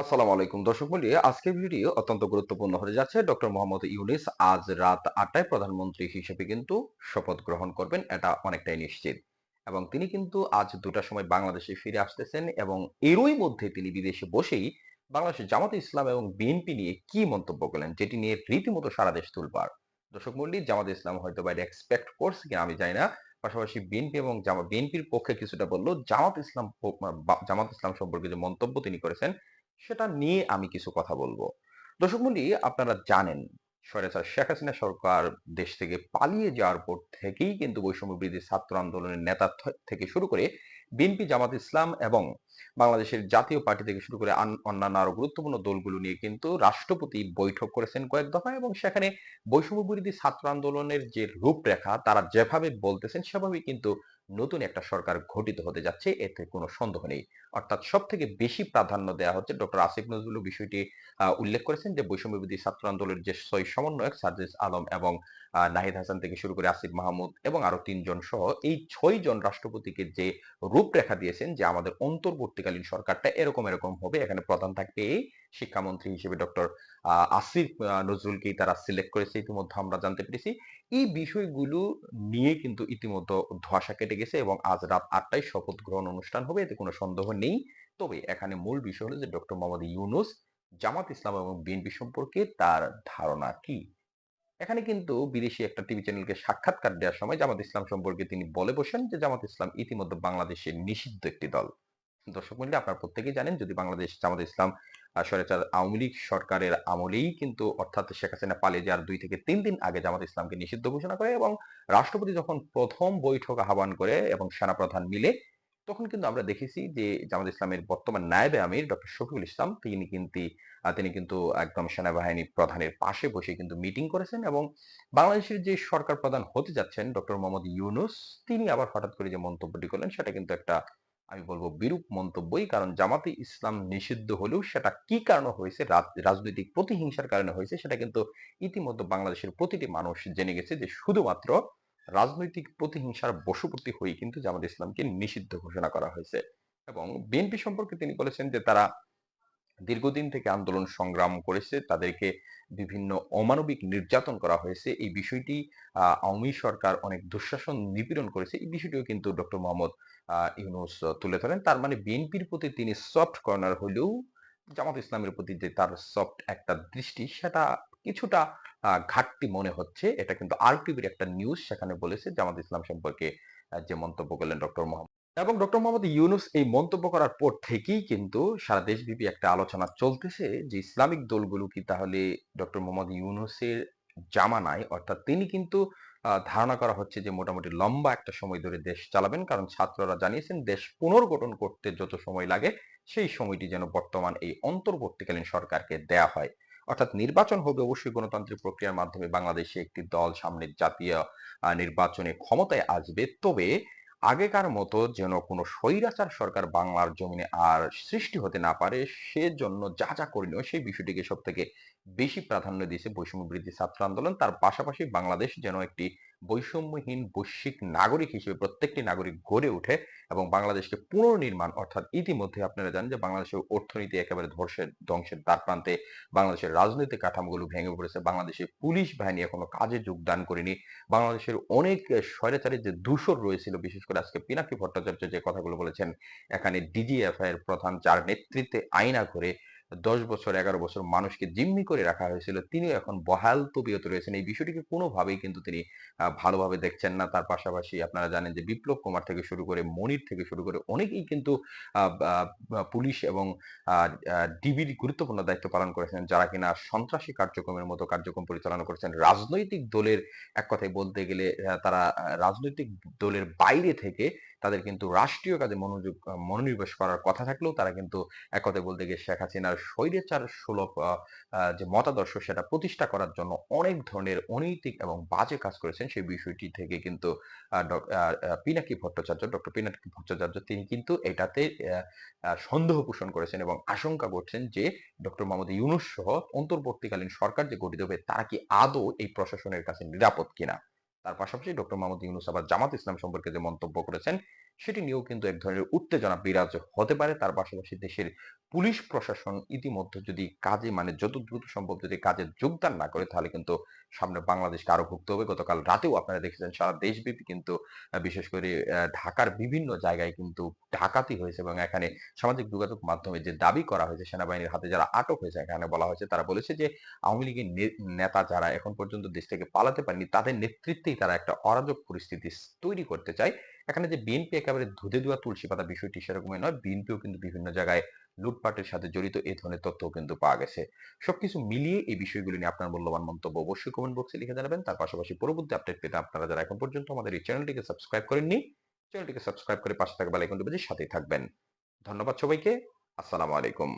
আসসালামু আলাইকুম। দর্শক মন্ডলী, আজকের ভিডিও অত্যন্ত গুরুত্বপূর্ণ হতে যাচ্ছে। ডক্টর মোহাম্মদ ইউনিস আজ রাত আটটায় প্রধানমন্ত্রী হিসেবে কিন্তু শপথ গ্রহণ করবেন, এটা অনেকটাই নিশ্চিত। এবং তিনি কিন্তু আজ দুটার সময় বাংলাদেশে ফিরে আসতেছেন এবং এরই মধ্যে তিনি বিদেশে বসেই বাংলাদেশের জামাত ইসলাম এবং বিএনপি নিয়ে কি মন্তব্য করলেন, যেটি নিয়ে রীতিমতো সারা দেশ তুলবার দর্শক মন্ডলী, জামাত ইসলাম হয়তো বাইরে এক্সপেক্ট করছে কিনা আমি জানি না। পাশাপাশি বিএনপি এবং বিএনপির পক্ষে কিছুটা বলল, জামাত ইসলাম জামাত ইসলাম সম্পর্কে যে মন্তব্য তিনি করেছেন সেটা নিয়ে আমি কিছু কথা বলব। দর্শক মন্ডলী, আপনারা জানেন স্বৈরাচার শেখ হাসিনা সরকার দেশ থেকে পালিয়ে যাওয়ার পর থেকেই কিন্তু বৈষম্য বিরোধী ছাত্র আন্দোলনের নেতা থেকে শুরু করে বিএনপি, জামাত ইসলাম এবং বাংলাদেশের জাতীয় পার্টি থেকে শুরু করে অন্যান্য আরও গুরুত্বপূর্ণ দলগুলো নিয়ে কিন্তু রাষ্ট্রপতি বৈঠক করেছেন কয়েক দফা এবং সেখানে বৈষম্য বিরোধী ছাত্র আন্দোলনের যে রূপরেখা তারা যেভাবে বলতেছেন সেভাবেই কিন্তু নতুন একটা সরকার গঠিত হতে যাচ্ছে, এতে কোনো সন্দেহ নেই। অর্থাৎ সব থেকে বেশি প্রাধান্য দেওয়া হচ্ছে ডক্টর আসিফ নজরুল বিষয়টি উল্লেখ করেছেন যে বৈষম্য বিরোধী ছাত্র আন্দোলনের যে ছয় সমন্বয়ক সার্জিস আলম এবং নাহিদ হাসান থেকে শুরু করে আসিফ মাহমুদ এবং আরও তিনজন সহ এই ছয় জন রাষ্ট্রপতিকে যে রূপরেখা দিয়েছেন যে আমাদের অন্তর্বর্তীকালীন সরকারটা এরকম এরকম হবে। এখানে প্রধান থাকবে এই শিক্ষামন্ত্রী হিসেবে ডক্টর আসিফ নজরুলকেই তারা সিলেক্ট করেছে ইতিমধ্যে আমরা জানতে পেরেছি। এই বিষয়গুলো নিয়ে কিন্তু ইতিমধ্যে ধোঁয়াশা কেটে গেছে এবং আজ রাত আটটায় শপথ গ্রহণ অনুষ্ঠান হবে, এতে কোনো সন্দেহ নেই। তবে এখানে মূল বিষয় হলো যে ডক্টর মোহাম্মদ ইউনুস জামাত ইসলাম এবং বিএনপি সম্পর্কে তার ধারণা কি? এখানে কিন্তু বিদেশি একটা টিভি চ্যানেলকে সাক্ষাৎকার দেওয়ার সময় জামাত ইসলাম সম্পর্কে তিনি বলে বসেন যে জামাত ইসলাম ইতিমধ্যে বাংলাদেশের নিষিদ্ধ একটি দল। দর্শক মন্ডলী আপনারা প্রত্যেকেই জানেন যদি বাংলাদেশ জামাত ইসলাম আহ, স্বৈরাচার আওয়ামী লীগ সরকারের আমলেই কিন্তু অর্থাৎ শেখ হাসিনা পালিয়ে যাওয়ার দুই থেকে তিন দিন আগে জামাত ইসলামকে নিষিদ্ধ ঘোষণা করে এবং রাষ্ট্রপতি যখন প্রথম বৈঠক আহ্বান করে এবং সেনাপ্রধান মিলে তখন কিন্তু আমরা দেখেছি যে জামাত ইসলামের বর্তমান নায়েবে আমির ডক্টর শফিকুল ইসলাম, তিনি কিন্তু তিনি কিন্তু একদম সেনাবাহিনী প্রধানের পাশে বসে কিন্তু মিটিং করেছেন এবং বাংলাদেশের যে সরকার প্রধান হতে যাচ্ছেন ডক্টর মোহাম্মদ ইউনুস, তিনি আবার হঠাৎ করে যে মন্তব্যটি করলেন সেটা কিন্তু একটা, আমি বলব বিরূপ মন্তব্যই। কারণ জামাতে ইসলাম নিষিদ্ধ হলেও সেটা কি কারণে হয়েছে, রাজ- রাজনৈতিক প্রতিহিংসার কারণে হয়েছে, সেটা কিন্তু ইতিমধ্যে বাংলাদেশের প্রতিটি মানুষ জেনে গেছে যে শুধুমাত্র রাজনৈতিক প্রতিহিংসার বশবর্তী হয়ে কিন্তু জামাত ইসলামকে নিষিদ্ধ ঘোষণা করা হয়েছে এবং বিএনপি সম্পর্কে তিনি বলেছেন যে তারা দীর্ঘদিন থেকে আন্দোলন সংগ্রাম করেছে, তাদেরকে বিভিন্ন অমানবিক নির্যাতন করা হয়েছে। এই বিষয়টি আওয়ামী সরকার অনেক দুঃশাসন নিপীড়ন করেছে। এই বিষয়টিও কিন্তু ডক্টর মোহাম্মদ ইউনুস তুলে ধরেন। তার মানে বিএনপির প্রতি তিনি সফট কর্নার হলেও জামাত ইসলামের প্রতি যে তার সফট একটা দৃষ্টি, সেটা কিছুটা ঘাটতি মনে হচ্ছে। এটা কিন্তু আরটিভির একটা নিউজ সেখানে বলেছে জামাত ইসলাম সম্পর্কে যে মন্তব্য করলেন ডক্টর মোহাম্মদ। এবং ডক্টর মোহাম্মদ ইউনুস এই মন্তব্য করার পর থেকেই কিন্তু সারা দেশব্যাপী একটা আলোচনা চলতেছে যে ইসলামিক দলগুলো কি তাহলে ডক্টর মোহাম্মদ ইউনুসের জামানায়, অর্থাৎ তিনি কিন্তু ধারণা করা হচ্ছে যে মোটামুটি লম্বা একটা সময় ধরে দেশ চালাবেন। কারণ ছাত্ররা জানিয়েছেন দেশ পুনর্গঠন করতে যত সময় লাগে, সেই সময়টি যেন বর্তমান এই অন্তর্বর্তীকালীন সরকারকে দেয়া হয়। অর্থাৎ নির্বাচন হবে অবশ্যই গণতান্ত্রিক প্রক্রিয়ার মাধ্যমে। বাংলাদেশে একটি দল সামনের জাতীয় নির্বাচনে ক্ষমতায় আসবে। তবে আগেকার মতো যেন কোনো স্বৈরাচার সরকার বাংলার জমিনে আর সৃষ্টি হতে না পারে, সেজন্য যা যা করণীয় সেই বিষয়টিকে সব থেকে বেশি প্রাধান্য দিয়েছে বৈষম্য বৃদ্ধি ছাত্র আন্দোলন। তার পাশাপাশি বাংলাদেশ যেন একটি বৈষম্যহীন বৈশ্বিক নাগরিক হিসেবে প্রত্যেকটি নাগরিক গড়ে ওঠে এবং বাংলাদেশকে পুনর্নির্মাণ, অর্থাৎ ইতিমধ্যে আপনারা জানেন যে বাংলাদেশের অর্থনীতি একেবারে ধ্বংসের ধ্বংসের দ্বার প্রান্তে বাংলাদেশের রাজনৈতিক কাঠামোগুলো ভেঙে পড়েছে বাংলাদেশের পুলিশ বাহিনী এখনও কাজে যোগদান করেনি, বাংলাদেশের অনেক স্বৈরাচারী যে দূষর রয়েছিল, বিশেষ করে আজকে পিনাকি ভট্টাচার্য যে কথাগুলো বলেছেন, এখানে ডিজিএফআই এর প্রধান, যার নেতৃত্বে আইনা করে দশ বছর, এগারো বছর মানুষকে জিম্মি করে রাখা হয়েছিল। তিনি এখন বহাল তবিয়ত রয়েছেন। এই বিষয়টিকে কোনোভাবেই কিন্তু তিনি ভালোভাবে দেখছেন না। তার পাশাপাশি আপনারা জানেন যে বিপ্লব কুমার থেকে শুরু করে মনির থেকে শুরু করে অনেকেই কিন্তু পুলিশ এবং ডিবির গুরুত্বপূর্ণ দায়িত্ব পালন করেছেন। যারা কিনা সন্ত্রাসী কার্যক্রমের মতো কার্যক্রম পরিচালনা করেছেন। রাজনৈতিক দলের, এক কথায় বলতে গেলে তারা রাজনৈতিক দলের বাইরে থেকে তাদের কিন্তু রাষ্ট্রীয় কাজে মনোযোগ মনোনিবেশ করার কথা থাকলেও তারা কিন্তু এক কথায় বলতে গিয়ে শেখ হাসিনার স্বৈরাচার সুলভ যে মতাদর্শ সেটা প্রতিষ্ঠা করার জন্য অনেক ধরনের অনৈতিক এবং বাজে কাজ করেছেন। সেই বিষয়টি থেকে কিন্তু পিনাকি ভট্টাচার্য, ডক্টর পিনাকি ভট্টাচার্য তিনি কিন্তু এটাতে সন্দেহ পোষণ করেছেন এবং আশঙ্কা করছেন যে ডক্টর মোহাম্মদ ইউনুস সহ অন্তর্বর্তীকালীন সরকার যে গঠিত হবে তারা কি আদৌ এই প্রশাসনের কাছে নিরাপদ কিনা। তার পাশাপাশি ডক্টর মোহাম্মদ ইউনুস আবার জামাত ইসলাম সম্পর্কে যে মন্তব্য করেছেন সেটি নিয়েও কিন্তু এক ধরনের উত্তেজনা বিরাজ হতে পারে। তার পাশাপাশি দেশের পুলিশ প্রশাসন ইতিমধ্যে যদি কাজে মানে যত দ্রুত সম্ভব যদি কাজে যোগদান না করে, তাহলে কিন্তু সামনে বাংলাদেশকে আরও ভুগতে হবে। গতকাল রাতেও আপনারা দেখেছেন, সারা দেশব্যাপী কিন্তু বিশেষ করে ঢাকার বিভিন্ন জায়গায় কিন্তু ডাকাতি হয়েছে এবং এখানে সামাজিক যোগাযোগ মাধ্যমে যে দাবি করা হয়েছে, সেনাবাহিনীর হাতে যারা আটক হয়েছে, এখানে বলা হয়েছে, তারা বলেছে যে আওয়ামী লীগের নেতা যারা এখন পর্যন্ত দেশ থেকে পালাতে পারেনি তাদের নেতৃত্বেই তারা একটা অরাজক পরিস্থিতি তৈরি করতে চায়। এখানে যে বিএনপি একেবারে ধুদে দেওয়া তুলসী পাতা বিষয়টি সেরকমই নয়। বিএনপিও কিন্তু বিভিন্ন জায়গায় লুটপাটের সাথে জড়িত এই ধরনের তথ্যও কিন্তু পাওয়া গেছে। সবকিছু মিলিয়ে এই বিষয়গুলি নিয়ে আপনার মূল্যবান মন্তব্য অবশ্যই কমেন্ট বক্সে লিখে জানাবেন। তার পাশাপাশি পরবর্তী আপডেট পেতে আপনারা যারা এখন পর্যন্ত আমাদের এই চ্যানেলটিকে সাবস্ক্রাইব করেননি চ্যানেলটিকে সাবস্ক্রাইব করে পাশে থাকা বেল আইকনটি বাজিয়ে সাথেই থাকবেন। ধন্যবাদ সবাইকে। আসসালামু আলাইকুম।